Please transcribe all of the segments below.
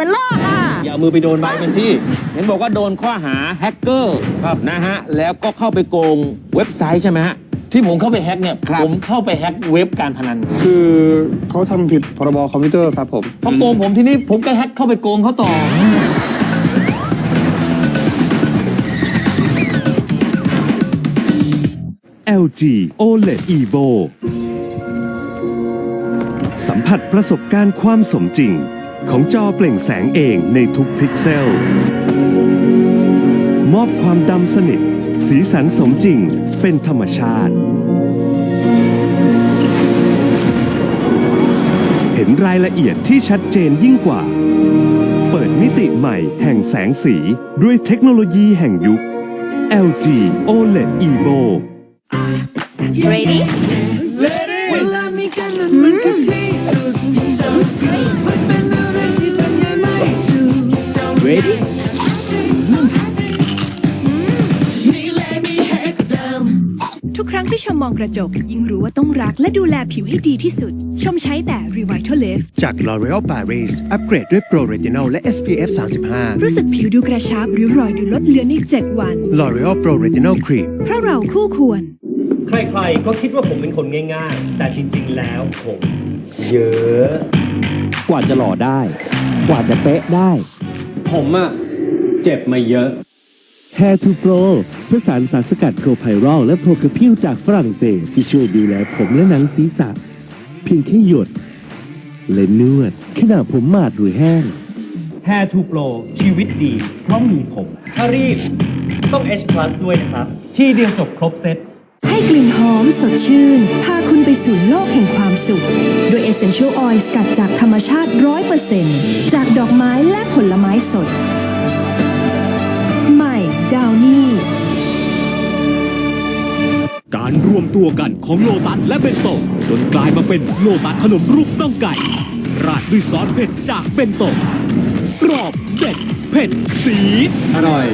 เหมือนลอกอะ อย่าเอามือไปโดนใบมันสิเห็นบอกว่าโดนข้อหาแฮกเกอร์นะฮะ แล้วก็เข้าไปโกงเว็บไซต์ใช่ไหมฮะ ที่ผมเข้าไปแฮ็กเนี่ย ครับ ผมเข้าไปแฮ็กเว็บการพนันคือเขาทำผิดพรบคอมพิวเตอร์ครับผม พอโกงผมทีนี้ผมก็แฮ็กเข้าไปโกงเขาต่อ LG OLED Evo สัมผัสประสบการณ์ความสมจริง ของจอเปล่งแสงเองในทุกพิกเซล มอบความดำสนิท สีสันสมจริงเป็นธรรมชาติ เห็นรายละเอียดที่ชัดเจนยิ่งกว่า เปิดมิติใหม่แห่งแสงสีด้วยเทคโนโลยีแห่งยุค LG OLED Evo ready ครั้งที่ชมมองกระจก ยิ่งรู้ว่าต้องรักและดูแลผิวให้ดีที่สุด ชมใช้แต่ Revitalift จาก L'Oreal Paris อัปเกรดด้วย Pro Retinol และ SPF 35 รู้สึกผิวดูกระชับริ้วรอยดูลดเลือนใน 7 วัน L'Oreal Pro Retinol Cream เพราะเราคู่ควร ใครๆ ก็คิดว่าผมเป็นคนง่ายๆ แต่จริงๆ แล้วผมกว่าจะหล่อได้ กว่าจะเป๊ะได้ ผมอะเจ็บมาเยอะ Hair to Pro เพื่อสารสารสกัดโคไพรอลและโพกระพิ้วจากฝรั่งเศส ที่ช่วยดูแลผมและหนังศีรษะ เพียงแค่หยด และนวดขณะผมหมาดหรือแห้ง Hair to Pro ชีวิตดีเพราะมีผม ถ้ารีบ ต้อง H Plus ด้วยนะครับ ที่เดียวจบครบเซตให้กลิ่นหอมสดชื่น พาคุณไปสู่โลกแห่งความสุข โดย Essential Oil สกัดจากธรรมชาติ 100%จากดอกไม้และผลไม้สด ตัวกันของโลตัสและเบนโตจนกลายมาเป็นโลตัสขนมรูปน่องไก่ ราดด้วยซอสเผ็ดจากเบนโตกรอบเด็ดเผ็ดสีดอร่อย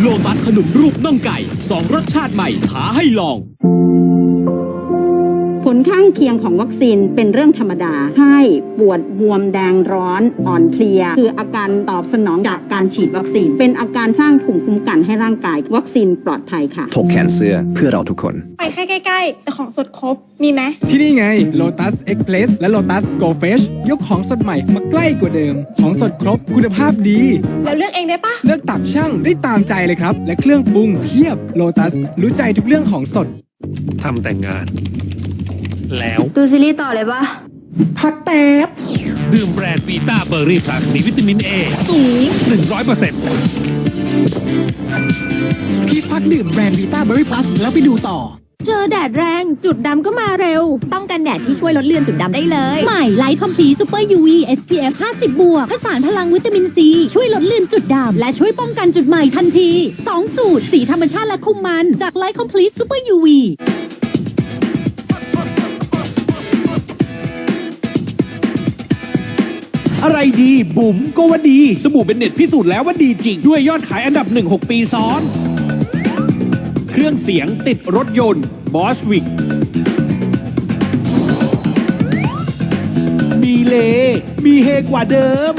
โลตัสขนมรูปน่องไก่สองรสชาติใหม่ท้าให้ลอง ผลข้างเคียงของวัคซีนเป็นเรื่องธรรมดาให้ปวดบวมแดงร้อนอ่อนเพลีย คืออาการตอบสนองจากการฉีดวัคซีน เป็นอาการสร้างภูมิคุ้มกันให้ร่างกายวัคซีนปลอดภัยค่ะถกแขนเสื้อเพื่อเราทุกคน ไปแค่ใกล้ๆแต่ของสดครบมีไหมที่นี่ไง Lotus Express และ Lotus Go Fresh ยกของสดใหม่มาใกล้กว่าเดิม ของสดครบคุณภาพดี แล้วเลือกเองได้ปะเลือกตักช่างได้ตามใจเลยครับ และเครื่องปรุงเพียบ Lotus รู้ใจทุกเรื่องของสดทำแต่งงาน แล้ว ดูซีรีส์ต่อเลยปะพักแป๊บ ดื่มแบรนด์วีต้าเบอร์รี่พลัสมีวิตามินเอสูง 100%พีชพักดื่มแบรนด์วีต้าเบอร์รี่พลัสแล้วไปดูต่อ เจอแดดแรงจุดดำก็มาเร็วป้องกันแดดที่ช่วยลดเลือนจุดดำได้เลย ใหม่ไลท์คอมพลีซูเปอร์ UV SPF 50 บวกผสานพลังวิตามินซี ช่วยลดเลือนจุดดำและช่วยป้องกันจุดใหม่ทันที 2 สูตร สีธรรมชาติและคุมมันจากไลท์คอมพลีซูเปอร์ UV อะไรดีบุ๋มก็ว่าดี สบู่เบนเน็ตพิสูจน์แล้วว่าดีจริง ด้วยยอดขายอันดับหนึ่ง6ปีซ้อน เครื่องเสียงติดรถยนต์บอสวิกมีเล มีเฮกว่าเดิม